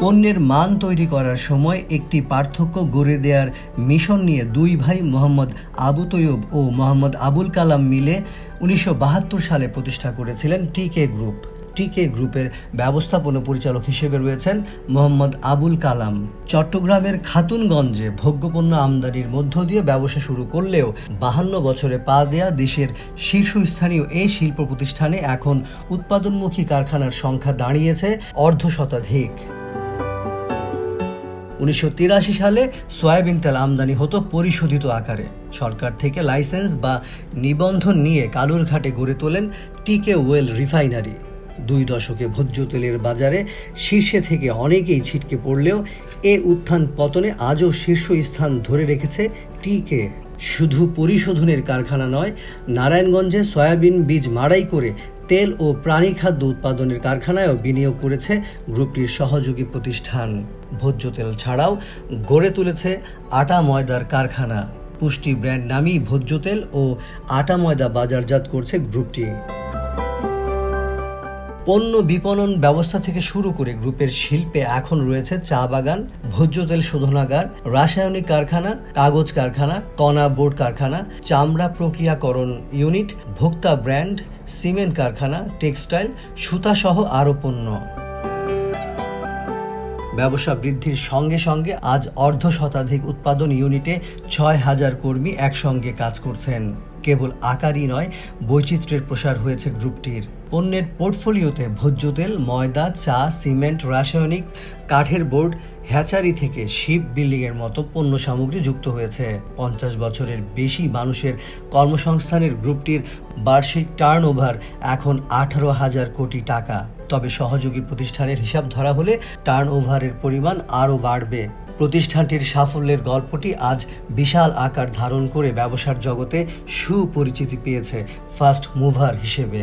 পণ্যের মান তৈরি করার সময় একটি পার্থক্য গড়ে দেওয়ার মিশন নিয়ে দুই ভাই মোহাম্মদ আবু তৈয়ব ও মোহাম্মদ আবুল কালাম মিলে উনিশশো বাহাত্তর সালে প্রতিষ্ঠা করেছিলেন টিকে গ্রুপ টিকে গ্রুপের ব্যবস্থাপনা পরিচালক হিসেবে রয়েছেন মোহাম্মদ আবুল কালাম। চট্টগ্রামের খাতুনগঞ্জে ভোগ্যপণ্য আমদানির মধ্য দিয়ে ব্যবসা শুরু করলেও বাহান্ন বছরে পা দেয়া দেশের শীর্ষস্থানীয় এই শিল্প প্রতিষ্ঠানে এখন উৎপাদনমুখী কারখানার সংখ্যা দাঁড়িয়েছে অর্ধ শতাধিক। উনিশশো তিরাশি সালে সয়াবিন তেল আমদানি হতো পরিশোধিত আকারে। সরকার থেকে লাইসেন্স বা নিবন্ধন নিয়ে কালুরঘাটে গড়ে তোলেন টিকে ওয়েল রিফাইনারি। দুই দশকে ভোজ্য তেলের বাজারে শীর্ষে থেকে অনেকেই ছিটকে পড়লেও এ উত্থান পতনে আজও শীর্ষ স্থান ধরে রেখেছে টিকে। শুধু পরিশোধনের কারখানা নয়, নারায়ণগঞ্জে সয়াবিন বীজ মাড়াই করে তেল ও প্রাণী খাদ্য উৎপাদনের কারখানায়ও বিনিয়োগ করেছে গ্রুপটির সহযোগী প্রতিষ্ঠান। ভোজ্য তেল ছাড়াও গড়ে তুলেছে আটা ময়দার কারখানা। পুষ্টি ব্র্যান্ড নামই ভোজ্য তেল ও আটা ময়দা বাজারজাত করছে গ্রুপটি। পণ্য বিপণন ব্যবস্থা থেকে শুরু করে গ্রুপের শিল্পে এখন রয়েছে চা বাগান, ভোজ্য তেল শোধনাগার, রাসায়নিক কারখানা, কাগজ কারখানা, কণা বোর্ড কারখানা, চামড়া প্রক্রিয়াকরণ ইউনিট, ভোক্তা ব্র্যান্ড, সিমেন্ট কারখানা, টেক্সটাইল, সুতাসহ আরও পণ্য। ব্যবসা বৃদ্ধির সঙ্গে সঙ্গে আজ অর্ধ শতাধিক উৎপাদন ইউনিটে ছয় হাজার কর্মী একসঙ্গে কাজ করছেন। কেবল আকারই নয়, বৈচিত্র্যের প্রসার হয়েছে গ্রুপটির। পণ্যের পোর্টফোলিওতে ভোজ্য তেল, ময়দা, চা, সিমেন্ট, রাসায়নিক, কাঠের বোর্ড, হ্যাচারি থেকে শিপ বিল্ডিংয়ের মতো পণ্য সামগ্রী যুক্ত হয়েছে। পঞ্চাশ বছরের বেশি মানুষের কর্মসংস্থানের গ্রুপটির বার্ষিক টার্নওভার এখন আঠারো হাজার কোটি টাকা। তবে সহযোগী প্রতিষ্ঠানের হিসাব ধরা হলে টার্নওভারের পরিমাণ আরও বাড়বে। প্রতিষ্ঠানটির সাফল্যের গল্পটি আজ বিশাল আকার ধারণ করে ব্যবসার জগতে সুপরিচিতি পেয়েছে ফার্স্ট মুভার হিসেবে।